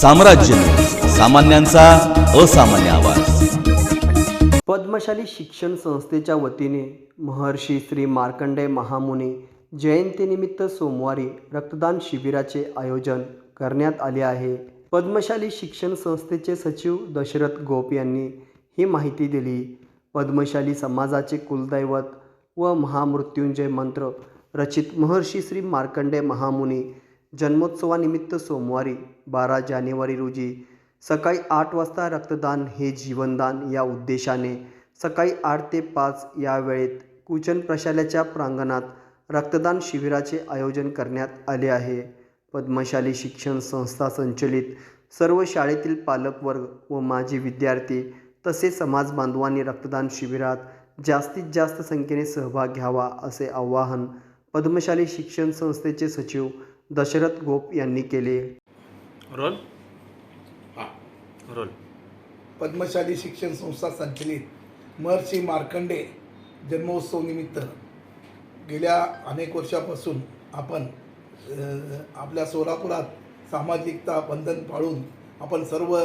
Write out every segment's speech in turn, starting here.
साम्राज्य सामान्यांचा असामान्य आवाज. पद्मशाली शिक्षण संस्थेच्या वतीने महर्षी श्री मार्कंडेय महामुनी जयंतीनिमित्त सोमवारी रक्तदान शिबिराचे आयोजन करण्यात आले आहे. पद्मशाली शिक्षण संस्थेचे सचिव दशरथ गोप यांनी ही माहिती दिली. पद्मशाली समाजाचे कुलदैवत व महामृत्युंजय मंत्र रचित महर्षी श्री मार्कंडेय महामुनी जन्मोत्सवानिमित्त सोमवारी बारा जानेवारी रोजी सकाळी आठ वाजता रक्तदान हे जीवनदान या उद्देशाने सकाळी आठ ते पाच या वेळेत कुचन प्रशाल्याच्या प्रांगणात रक्तदान शिबिराचे आयोजन करण्यात आले आहे. पद्मशाली शिक्षण संस्था संचलित सर्व शाळेतील पालकवर्ग व माजी विद्यार्थी तसेच समाज बांधवांनी रक्तदान शिबिरात जास्तीत जास्त संख्येने सहभाग घ्यावा असे आवाहन पद्मशाली शिक्षण संस्थेचे सचिव दशरथ गोप यांनी केले. रोल? रोल. पद्मशाली शिक्षण संस्था संचलित महर्षी मार्कंडे जन्मोत्सव निमित्त गेल्या अनेक वर्षापासून आपण आपल्या सोलापुरात सामाजिकता बंधन पाळून आपण सर्व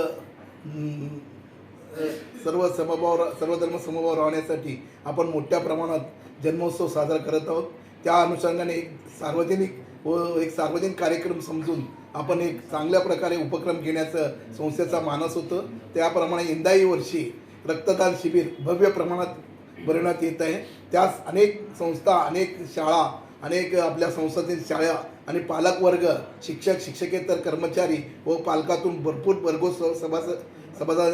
सर्व समभाव सर्व धर्म समभाव राहण्यासाठी आपण मोठ्या प्रमाणात जन्मोत्सव साजरा करत आहोत. त्या अनुषंगाने एक सार्वजनिक व एक सार्वजनिक कार्यक्रम समजून आपण एक चांगल्या प्रकारे उपक्रम घेण्याचं संस्थेचा मानस होतं. त्याप्रमाणे यंदाही वर्षी रक्तदान शिबिर भव्य प्रमाणात भरवण्यात येत आहे. त्यास अनेक संस्था अनेक शाळा अनेक आपल्या संस्थेतील शाळा आणि पालकवर्ग शिक्षक शिक्षकेतर कर्मचारी व पालकातून भरपूर भरघोस सभास सभादा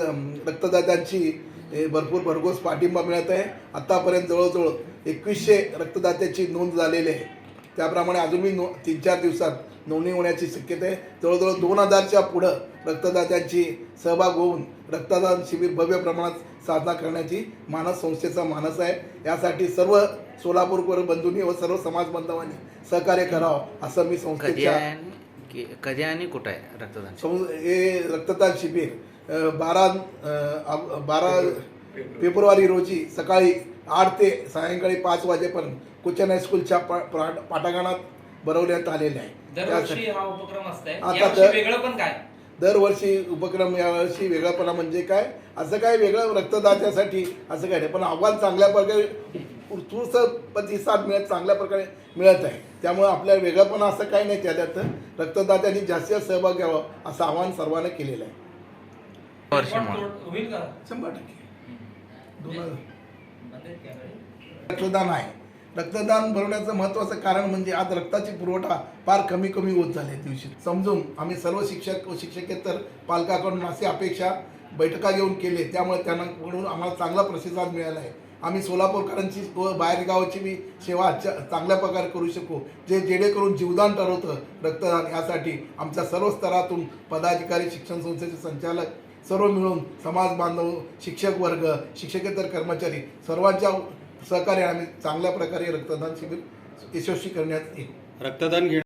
रक्तदात्यांची भरपूर भरघोस पाठिंबा मिळत आहे. आत्तापर्यंत जवळजवळ एकवीसशे रक्तदात्याची नोंद झालेली आहे. त्याप्रमाणे अजूनही नो तीन चार दिवसात नोंदणी होण्याची शक्यता आहे. जवळजवळ दोन हजारच्या पुढं रक्तदात्यांची सहभाग होऊन रक्तदान शिबिर भव्य प्रमाणात साजरा करण्याची मानस संस्थेचा मानस आहे. यासाठी सर्व सोलापूरकर बंधूंनी व सर्व समाज बांधवांनी सहकार्य करावं असं मी संस्थेच्या कधी आणि कुठं आहे रक्तदान सं हे रक्तदान शिबिर बारा बारा फेब्रुवारी रोजी सकाळी आठ ते सायंकाळी पाच वाजेपर्यंत कुचन हायस्कूलच्या पा पा- पाठागाणात भरवण्यात आलेले आहे. दरवर्षी हा उपक्रम असतंय. आता वेगळं पण काय? दरवर्षी उपक्रम यावर्षी वेगळापणा म्हणजे काय? असं काय वेगळं रक्तदात्यासाठी असं काय नाही पण आव्हान चांगल्या प्रकारे उत्स्फूर्त प्रतिसाद मिळत चांगल्या प्रकारे मिळत आहे. त्यामुळे आपल्या वेगळंपणा असं काही नाही त्याच्यात. रक्तदात्यांनी जास्तीत जास्त सहभाग घ्यावा असं आवाहन सर्वांना केलेलं आहे. शंभर टक्के. दोन हजार? रक्तदान आहे. रक्तदान भरवण्याचं महत्त्वाचं कारण म्हणजे आज रक्ताची पुरवठा फार कमी कमी होत झाली आहे दिवशी. समजून आम्ही सर्व शिक्षक व शिक्षकेतर पालकाकडून अशी अपेक्षा बैठका घेऊन केले. त्यामुळे त्यांनाकडून आम्हाला चांगला प्रतिसाद मिळाला आहे. आम्ही सोलापूरकरांची व बाहेरगावाची बी सेवा च- चांगल्या प्रकारे करू शकू. जे जेणेकरून जीवदान ठरवतं रक्तदान यासाठी आमच्या सर्व स्तरातून पदाधिकारी शिक्षण संस्थेचे संचालक सर्व मिळून समाज बांधव शिक्षक वर्ग शिक्षकेतर कर्मचारी सर्वांच्या सहकार्याने आम्ही चांगल्या प्रकारे रक्तदान शिबिर यशस्वी करण्यात येईल. रक्तदान घेणं